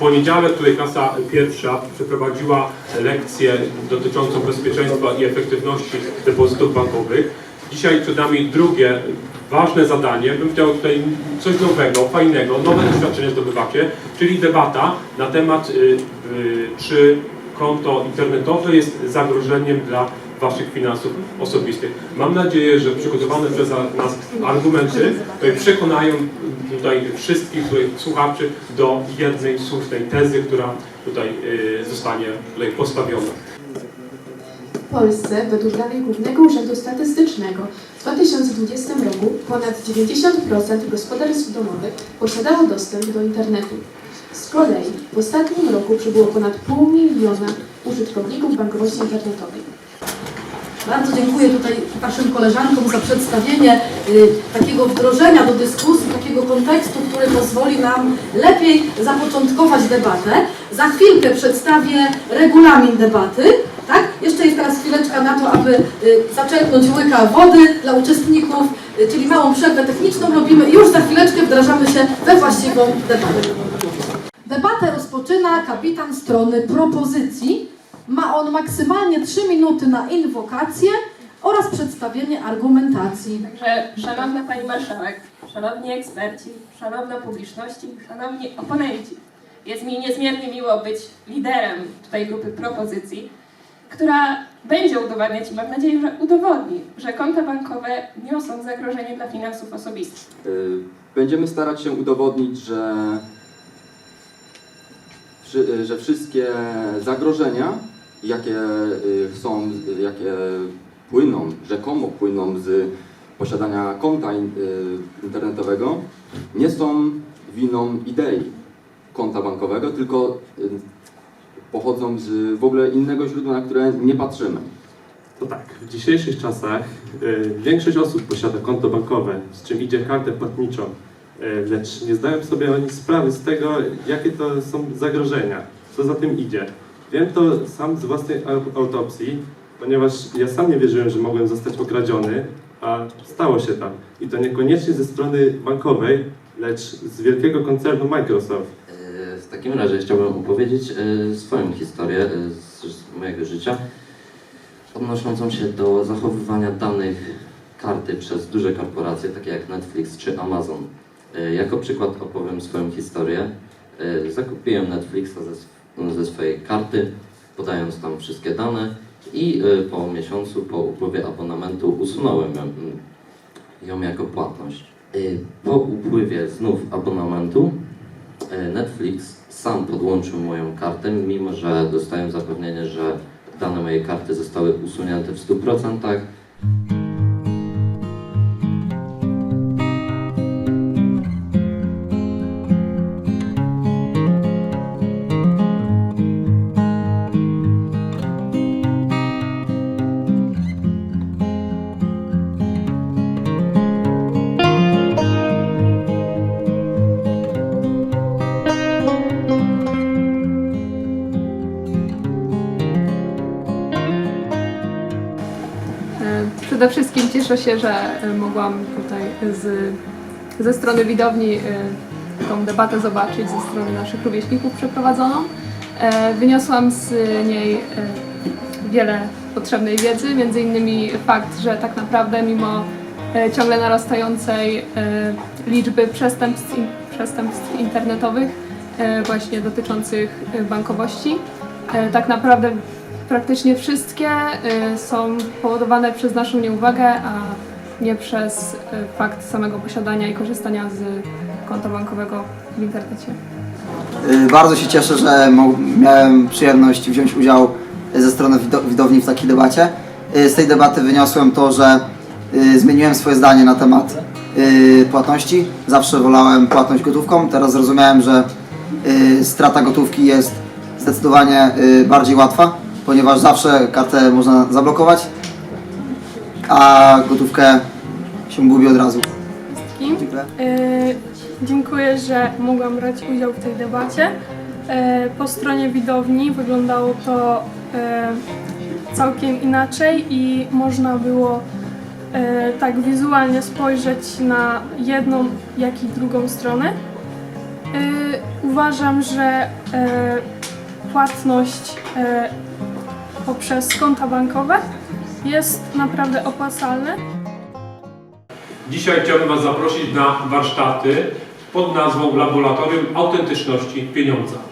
poniedziałek tutaj klasa pierwsza przeprowadziła lekcję dotyczącą bezpieczeństwa i efektywności depozytów bankowych. Dzisiaj przed nami drugie ważne zadanie. Bym chciał tutaj coś nowego, fajnego, nowe doświadczenie zdobywacie, czyli debata na temat, y, y, czy konto internetowe jest zagrożeniem dla Waszych finansów osobistych. Mam nadzieję, że przygotowane przez nas argumenty przekonają tutaj wszystkich słuchaczy do jednej słusznej tezy, która tutaj y, zostanie tutaj postawiona. W Polsce, według danych Głównego Urzędu Statystycznego, w 2020 roku ponad 90% gospodarstw domowych posiadało dostęp do internetu. Z kolei w ostatnim roku przybyło ponad pół miliona użytkowników bankowości internetowej. Bardzo dziękuję tutaj Waszym koleżankom za przedstawienie y, takiego wdrożenia do dyskusji, takiego kontekstu, który pozwoli nam lepiej zapoczątkować debatę. Za chwilkę przedstawię regulamin debaty. Tak? Jeszcze jest teraz chwileczka na to, aby y, zaczerpnąć łyka wody dla uczestników, y, czyli małą przerwę techniczną robimy i już za chwileczkę wdrażamy się we właściwą debatę. Debatę rozpoczyna kapitan strony propozycji. Ma on maksymalnie 3 minuty na inwokację oraz przedstawienie argumentacji. Także szanowna Pani Marszałek, szanowni eksperci, szanowna publiczności, szanowni oponenci, jest mi niezmiernie miło być liderem tutaj grupy propozycji, która będzie udowadniać i mam nadzieję, że udowodni, że konta bankowe niosą zagrożenie dla finansów osobistych. Y, Będziemy starać się udowodnić, że, wszy- że wszystkie zagrożenia, jakie y, są, y, jakie płyną, rzekomo płyną z posiadania konta y, internetowego, nie są winą idei konta bankowego, tylko pochodzą z w ogóle innego źródła, na które nie patrzymy. To tak, w dzisiejszych czasach większość osób posiada konto bankowe, z czym idzie kartę płatniczą, lecz nie zdają sobie oni sprawy z tego, jakie to są zagrożenia, co za tym idzie. Wiem to sam z własnej au- autopsji, ponieważ ja sam nie wierzyłem, że mogłem zostać okradziony, a stało się tak. I to niekoniecznie ze strony bankowej, lecz z wielkiego koncernu Microsoft. E, W takim razie chciałbym opowiedzieć e, swoją historię e, z mojego życia, odnoszącą się do zachowywania danych karty przez duże korporacje, takie jak Netflix czy Amazon. Jako przykład opowiem swoją historię. Zakupiłem Netflixa ze, ze swojej karty, podając tam wszystkie dane i e, po miesiącu, po upływie abonamentu usunąłem ją, ją jako płatność. E, Po upływie znów abonamentu E, Netflix sam podłączył moją kartę, mimo że dostałem zapewnienie, że dane mojej karty zostały usunięte w 100%. Przede wszystkim cieszę się, że e, mogłam tutaj z, ze strony widowni e, tą debatę zobaczyć, ze strony naszych rówieśników przeprowadzoną. E, Wyniosłam z niej wiele potrzebnej wiedzy, między innymi fakt, że tak naprawdę mimo ciągle narastającej liczby przestępstw, przestępstw internetowych właśnie dotyczących bankowości, tak naprawdę praktycznie wszystkie y, są powodowane przez naszą nieuwagę, a nie przez y, fakt samego posiadania i korzystania z konta bankowego w internecie. Y, Bardzo się cieszę, że miałem przyjemność wziąć udział ze strony wido- widowni w takiej debacie. Z tej debaty wyniosłem to, że zmieniłem swoje zdanie na temat płatności. Zawsze wolałem płatność gotówką. Teraz zrozumiałem, że strata gotówki jest zdecydowanie bardziej łatwa, ponieważ zawsze kartę można zablokować, a gotówkę się gubi od razu. Dziękuję. E, Dziękuję, że mogłam brać udział w tej debacie. E, Po stronie widowni wyglądało to e, całkiem inaczej i można było e, tak wizualnie spojrzeć na jedną, jak i drugą stronę. uważam, że e, płatność e, poprzez konta bankowe jest naprawdę opłacalne. Dzisiaj chciałbym Was zaprosić na warsztaty pod nazwą Laboratorium Autentyczności Pieniądza.